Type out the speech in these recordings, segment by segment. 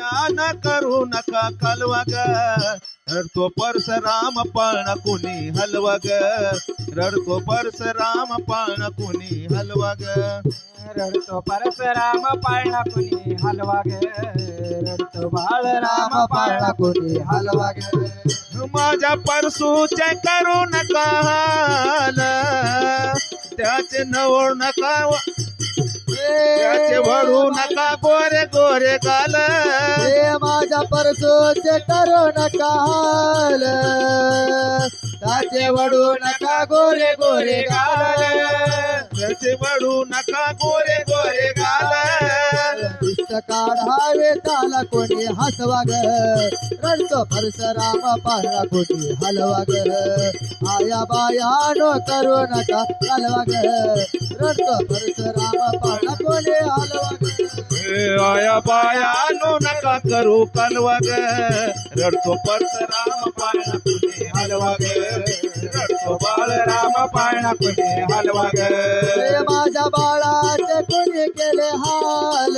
न करू नका कलवा ग रडतो परसराम पाळणा कुणी हलवा ग रडतो परसराम पाळणा कुणी हलवा ग रडतो परशुराम पाळणा कुणी हलवा रडतो बाळराम पाळणा कुणी हलवा माझ्या परसूचे करू नका हाल. त्याचे नवळ नका वडू नका गोरे गोरे गाल हे माझ्या परसूचे करू नका हाल. त्याचे वडू नका गोरे गोरे गाल त्याचे वडू नका गोरे गोरे गाल दिष्ट काढावे त्याला कोणी हसवा ग रडतो परशुराम पाळणा कोणी हलवा ग आया बाया नो करू नका हलवा ग रडतो परशुराम पाळणा कोणी हलवा ग ए, आया बाया नो नका करू कलवा ग रडतो परसराम पाळणा कुणी हलवा ग रडतो बाळराम पाळणा कुणी हलवा ग माझ्या बाळाचे कोणी केले हाल?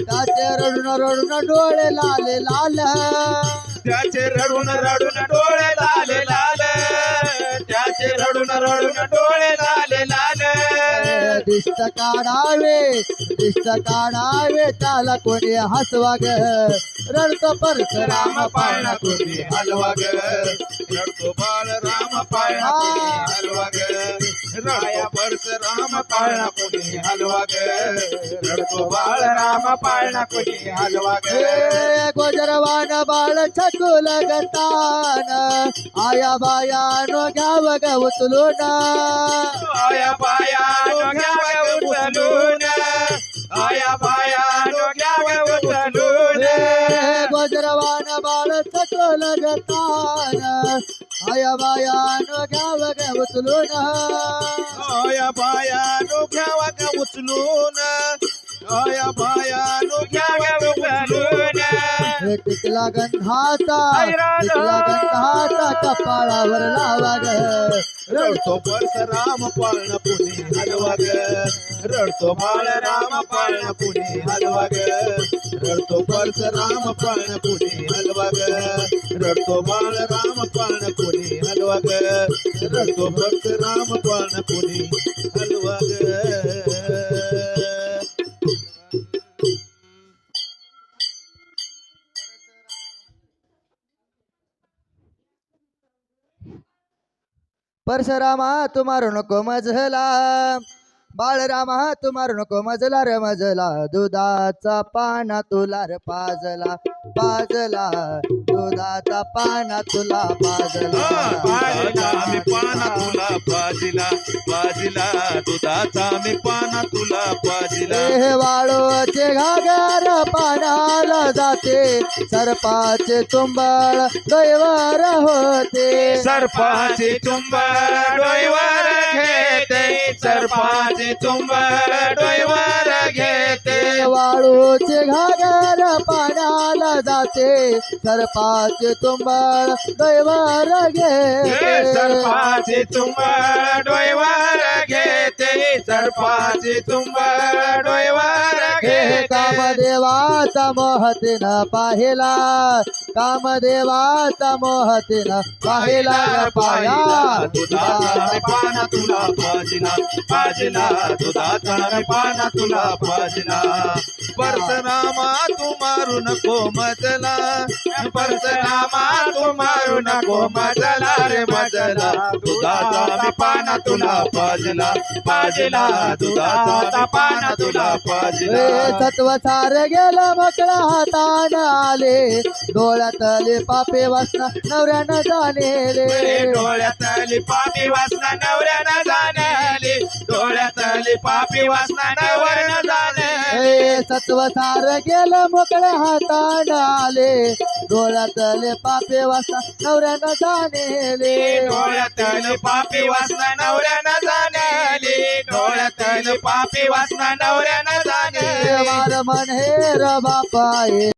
त्याचे रडून रडून डोळे लाले लाल. त्याचे रडून रडून डोळे लाले लाल. त्याचे रडून रडून डोळे लाल दिष्ट काढावे दिष्ट काढावे त्याला कोणी हसवा ग रडतो परशुराम पाळणा कोणी हलवा ग रडतो बाळ राम पाळणा कोणी रडतो परसराम पाळणा कोणी हलवा बाळ राम पाळणा कोणी हलवा गोजरवान बाळ छकुल गतान आया बाया नो घ्याव ग उचलून. आया बाया डोक्यावर उचलून. आया बाया डोक्यावर उचलून. हे गोजरवान बाळ छकुल गतान आया बाया घ्याव उचलून आया बाया डोक्यावर उचलून आया बाया डोक्यावर उचलून हे टिकला गंधाचा टिकला गंधाचा कपाळावर लावा ग रडतो परसराम पाळणा पुणे हलवा ग रडतो बाळ राम पाळणा पुणे हलवा ग रडतो परसराम पाळणा पुणे हलवा ग रडतो बाळ राम पाळणा पुणे हलवा ग रडतो हलवा ग परशुरामा तू मारू नको मजला बाळरामा तू मारू नको मजला रे मजला दुधाचा पाना तुला रे पाजला पाजला दुधाचा पाना तुला बाजीला मी पाना पाजला तुला बाजीला बाजीला दुधाचा मी पाना तुला बाजीला हे वाळूचे घागर पाण्याला जाते सर्पाचे चुंबळ दैवार होते. सर्पाचे चुंबर डोईवर घेते सर्पाचे चुंबर डोईवर घेते. वाळूचे घागर पाण्याला जाते. सर्पाचे तुंबळ दैवार हे घे सर्पाचे चुंबर डोईवर घेते. सर्पाचे चुंबर डोईवर घेते. कामदेवाचा मोहतीन पाहिला. कामदेवाचा मोहतीन पाहिला. पाया. तुला भजना भजना दुधाचा मी पाना तुला भजना परसरामा तू मारू नको मजला परसरामा तू मारू नको मजला रे मजला दुधाचा मी पाना तुला पाजिला. पाजिला दुधाचा पाना तुला पाजिला. सत्व सार गेलं मोकळा हातान आले. डोळ्यातले पापे वासना नवऱ्यानं जाणेले. डोळ्यातली पापी वासना नवऱ्यानं जाणली. डोळ्यातली पापी वासना नवऱ्यानं जाणली. हे सत्व सार गेलं मोकळ्या हातान आले. डोळ्यातले पापे वासना नवऱ्यानं जाणेले. डोळ्यातली पापी वासना नवऱ्यानं जाणली. डोळ्यातली पापी वासना नवऱ्यानं वार मन हे र बापाये